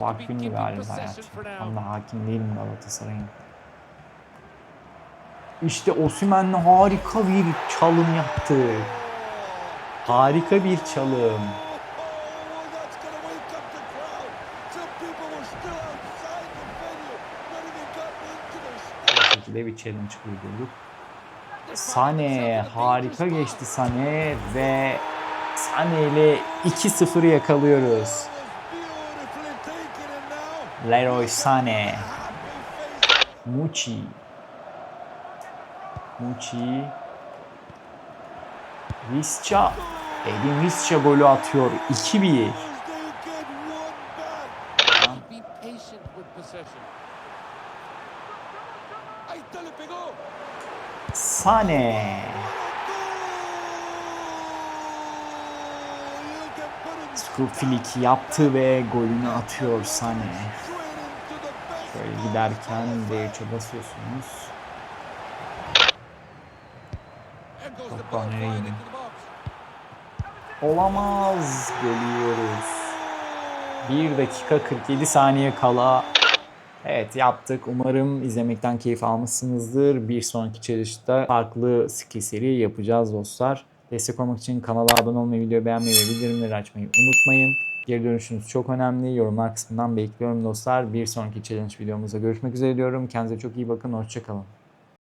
Vakfini galiba ya. Tam da hakim değilim Galatasaray'ın. İşte Osimhen'le harika bir çalım yaptı. Harika bir çalım. Bu şekilde bir challenge uyguladık. Sane harika geçti Sane ve Sane ile 2-0 yakalıyoruz. Leroy Sane. Muçi. Muçi. Visca. Edin Visca golü atıyor. 2-1. Be patient with possession. Ahí está, le pegó. Sane. Skuflik yaptı ve golünü atıyor Sane. Şöyle giderken D3'e basıyorsunuz. There goes the Top ball nereye. Olamaz. Geliyoruz. 1 dakika 47 saniye kala. Evet yaptık. Umarım izlemekten keyif almışsınızdır. Bir sonraki challenge'da farklı skill seri yapacağız dostlar. Destek olmak için kanala abone olmayı, videoyu beğenmeyi ve bildirimleri açmayı unutmayın. Geri dönüşünüz çok önemli. Yorumlar kısmından bekliyorum dostlar. Bir sonraki challenge videomuzda görüşmek üzere diyorum. Kendinize çok iyi bakın. Hoşçakalın.